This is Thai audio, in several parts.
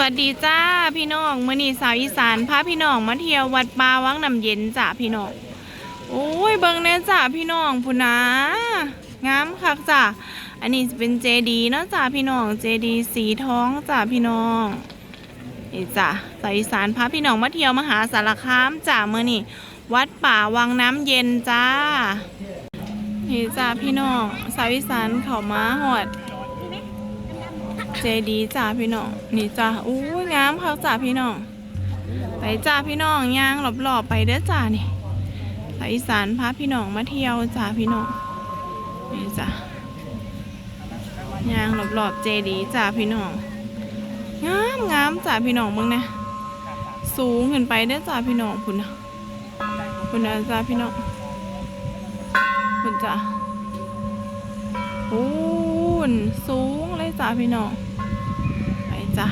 สวัสดีจ้าพี่น้องมื่อนี้สาวอีสานพาพี่น้องมาเที่ยววัดป่าวังน้ำเย็นจ้าพี่น้องโอ้ยเบิ่งแน่จ้าพี่น้องพุนนะงามคักจ้าอันนี้จะเป็นเจดีเนาะจ้าพี่น้องเจดีสีทองจ้าพี่น้องนี่จ้าสาวอีสานพาพี่น้องมาเที่ยวมหาสารคามจ้ามื่อนี้วัดป่าวังน้ำเย็นจ้านี่จ้าพี่น้องสาวอีสานเขามาหอด เจดีจ้าพี่น้องนี่จ้าอู้งามเขาจ้าพี่น้องไปจ้าพี่น้องย่างหลบๆไปเด้อจ้านี่ไปอีสานพาพี่น้องมาเที่ยวจ้าพี่น้องนี่จ้าย่างหลบๆเจดีจ้าพี่น้องงามงามจ้าพี่น้องมึงนะสูงขึ้นไปเด้อจ้าพี่น้องพุ่นนะพุ่นนะจ้าพี่น้องพุ่นจ้าปูนสูงเลยจ้าพี่น้อง จ้ะ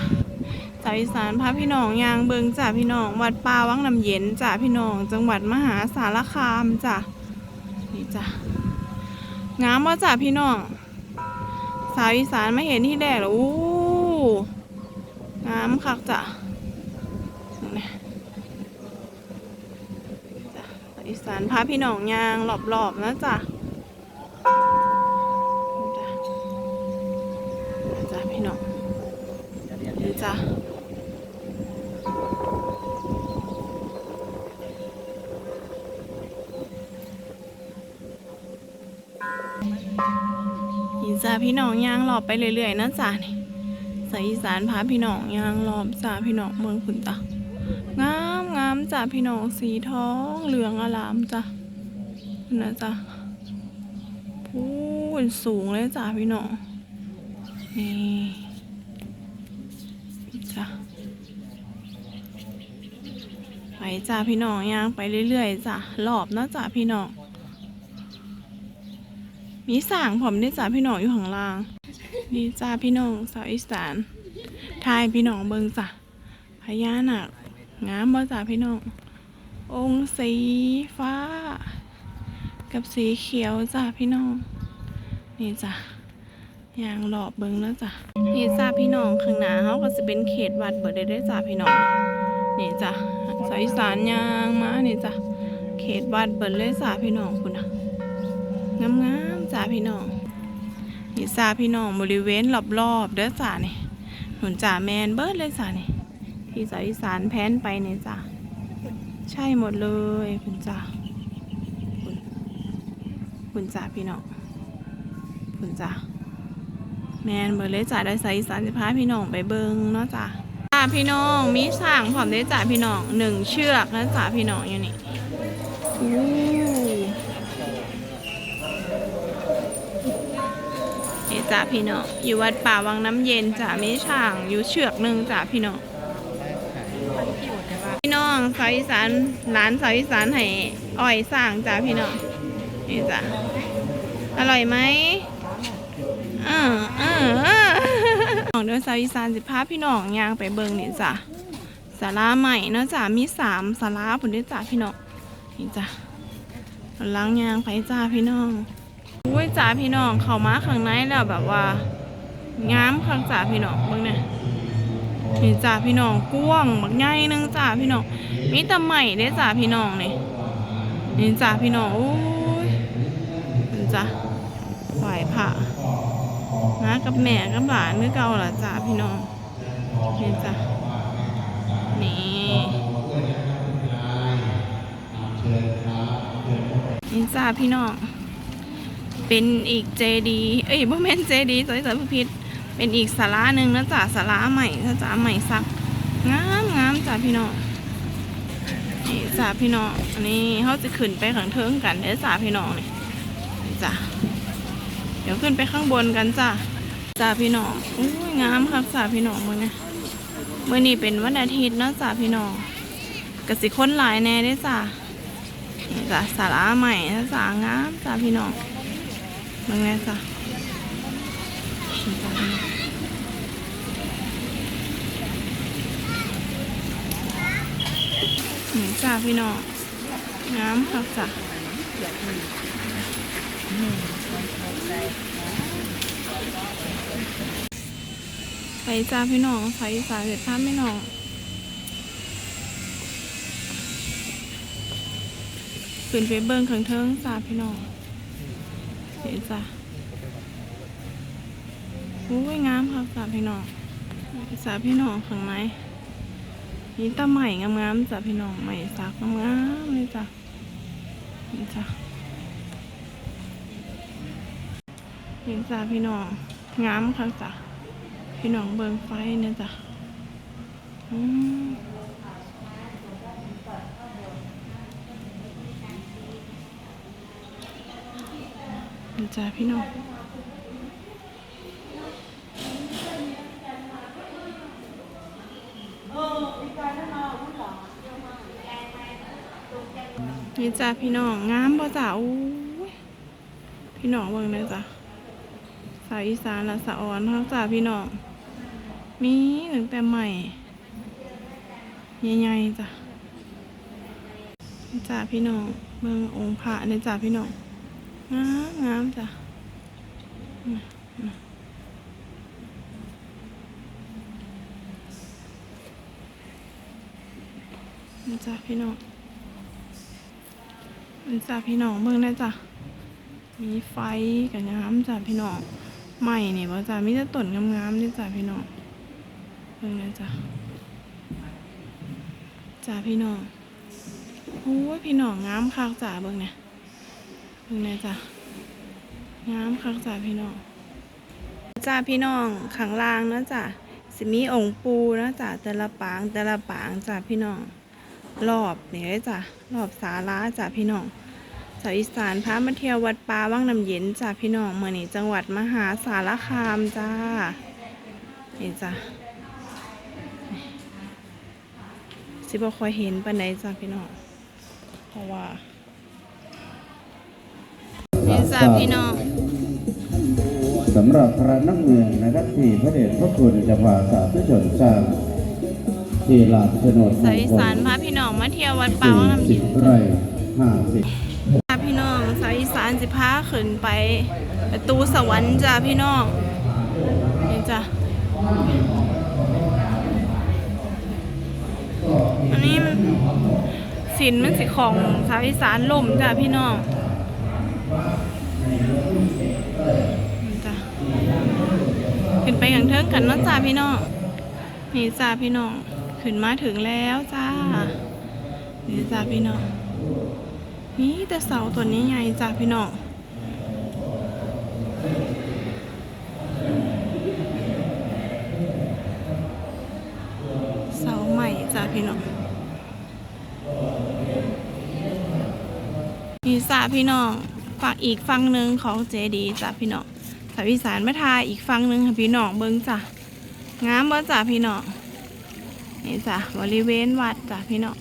สาวอีสานพาพี่น้องยางเบิงจ้าพี่น้องวัดป่าวังน้ำเย็นจ้าพี่น้องจังหวัดมหาสารคามจ้ะนี่จ้ะงามว่าจ้าพี่น้องสาวอีสานไม่เห็นที่แดดหรออู้งามคักจ้ะนี่จ้ะสาอีสานพาพี่น้องยางหลอบๆนะจ้ะ จ้าพี่น้องย่างรอบไปเรื่อยๆนะจ้านี่สายอีสานพาพี่น้องย่างรอบจ้าพี่น้องเมืองขุนตางามงามจ้าพี่น้องสีทองเหลืองอลามจ้านะจ้าพูนสูงเลยจ้าพี่น้องนี่จ้ะไปจ้าพี่น้องย่างไปเรื่อยๆจ้ะรอบนะจ้าพี่น้อง มีสางผมได้จ้าพี่น้องอยู่ข้างล่าง นี่จ้าพี่น้องสาวอีสานทายพี่น้องเบิงจ้ะพญานาคงามบ่จ้าพี่น้อง องค์สีฟ้า กับสีเขียวจ้าพี่น้อง นี่จ้ะยางหลอบเบิงแล้วจ้ะนี่จ้าพี่น้องข้างหน้าเขาก็จะเป็นเขตวัดเบิดได้ด้จ้าพี่น้องนี่จ้ะสายอีสานยางมานี่จ้ะเขตวัดเบิดเลยจ้าพี่น้องคุณนะ งามงามๆจ้าพี่น้องนี่จ้าพี่น้องบริเวณรอบๆเด้อจ้านี่หนุนจ่าแมนเบิร์ดเลยจ้านี่ที่สายอีสานแพนไปนี่จ้าใช่หมดเลยคุณจ้าคุณคุณจ้าพี่น้องคุณจ้าแมนเบอร์ดเลยจ่าได้ใส่สามสิบห้าพี่น้องไปเบิงเนาะจ้ะจ้าพี่น้องมีสั่งผอมได้จ่าพี่น้องหนึ่งเชือกนะจ่าพี่น้องอยู่นี่ จ่าพี่น้องอยู่วัดป่าวังน้ำเย็นจ่ามีช่างอยู่เชือกหนึ่งจ่าพี่น้องพี่น้องสาวอีสานร้านสาวอีสานให้อ้อยสั่งจ่าพี่น้องนี่จ้ะอร่อยไหมเออเออเออของเดือนสาวอีสานสิพาพี่น้องย่างไปเบิงนี่จ้ะสาราใหม่เนาะจ้ะมีสามสาราผลด้วยจ้ะพี่น้องนี่จ้ะล้างยางไปจ้าพี่น้อง อุ้ยจ้าพี่น้องเขามาข้างในแล้วแบบว่างามข้างจ้าพี่น้องเบิ่งเนี่ยนี่จ้าพี่น้องกว้างบักใหญ่นึงจ้าพี่น้องมีแต่ใหม่เด้จ้าพี่น้องนี่นี่จ้าพี่น้องอุ้ยนี่จ้าไหวพระนะกับแม่กับหลานคือเก่าล่ะจ้าพี่น้องนี่จ้ะนี่นี่จ้าพี่น้อง เป็นอีกเจดีเอ้ยบ่แม่นเจดีสวยสวยพิพิธเป็นอีกสาราหนึ่งนะจ้าสาราใหม่ถ้าจ้าใหม่ซักงามงามจ้าพี่น้องนี่จ้าพี่น้องอันนี้เขาจะขึ้นไปข้างเทิงกันเด้อจ้าพี่น้องนี่จ้าเดี๋ยวขึ้นไปข้างบนกันจ้าจ้าพี่น้องอุ้ยงามครับจ้าพี่น้องมือนะเมื่อนี้เป็นวันอาทิตย์นะจ้าพี่น้องกสิคนหลายแน่ได้จ้าจ้าสาระใหม่นะจ้างามจ้าพี่น้อง เบิ่งแม่จ้านี่จ้าพี่น้องนี่จ้าพี่น้องงามครับจ้านไปจ้าพี่น้องสายอีสานเด็ดภาพี่น้องขึ้นไปเบิ้งข้างเทิงจ้าพี่น้อง เห็นจ้าโอ้ยงามครับจ้าพี่น้องจ้าพี่น้องข้างในนี่ตาใหม่งามๆจ้าพี่น้องใหม่สักงามๆเลยจ้าเห็นจ้าเห็นจ้าพี่น้องงามครับจ้าพี่น้องเบิ้งไฟเนี่ยจ้าอืม นี่จ้าพี่น้องนี่จ้าพี่น้องงามป่ะจ้าอู้ยพี่น้องเบิ่งเลยจ้ะสาวอีสานและสาวอ่อนทั้งจ้าพี่น้องมีตั้งแต่ใหม่ใหญ่ๆจ้ะนี่จ้าพี่น้องเบิ่งองค์พระเนี่ยจ้าพี่น้อง งามงามจ้ะมอืมนี่จ้ะพี่น้องนี่จ้ะพี่น้องเบิ่งได้จ้ะ มีไฟกับงามจ้ะพี่น้องใหม่นี่บ่จ้ะมีแต่ต้นงามๆนี่จ้ะพี่น้องเบิ่งได้จ้ะจ้ะพี่น้องโอ้ยพี่น้องงามคักจ้ะเบิ่งเนี่ย เพิ่งนะจ้ะงามคักจ้ะพี่น้องจ้าพี่น้องขังลางนะจ้ะสิมีองค์ปูนะจ้ะแต่ละปางแต่ละปางจ้ะพี่น้องรอบนี่เลยจ้ะรอบศาลาจ้ะพี่น้องสาวอีสานพามาเที่ยววัดป่าว่างน้ำเย็นจ้ะพี่น้องเมื่อนี้จังหวัดมหาสารคามจ้านี่จ้ะสิบ่ค่อยเห็นปานใดจ้ะพี่น้องเพราะว่า จ้าพี่น้องสำหรับพระนักเมืองนะครับที่พระเดชพระคุณจะพาสาธุชนสร้างที่ลานโฉนดสายอีสานพาพี่น้องมาเที่ยววัดป่าวังน้ำสิเย็บนไร่ห้าสิบจ้าพี่น้องสายอีสานสิพาขึ้นไปประตูสวรรค์จ้าพี่น้องนี่จ้าอันนี้มันสินมันสิของสายอีสานล่มจ้าพี่น้องนี่จ้า ขึ้นไปอย่างเทิงกันเนาะจ้าพี่น้องนี่จ้าพี่น้องขึ้นมาถึงแล้วจ้านี่จ้าพี่น้องนี่แต่เสาตัวนี้ใหญ่จ้าพี่น้องเสาใหม่จ้าพี่น้องนี่จ้าพี่น้องฝั่งอีกฝั่งหนึ่งของเจดีจ้าพี่น้อง สาวอีสานมาทายอีกฟังหนึ่งค่ะพี่น้องเบิ้งจ้ะงามบ่จ้ะพี่น้องนี่จ้ะบริเวณวัดจ้ะพี่น้อง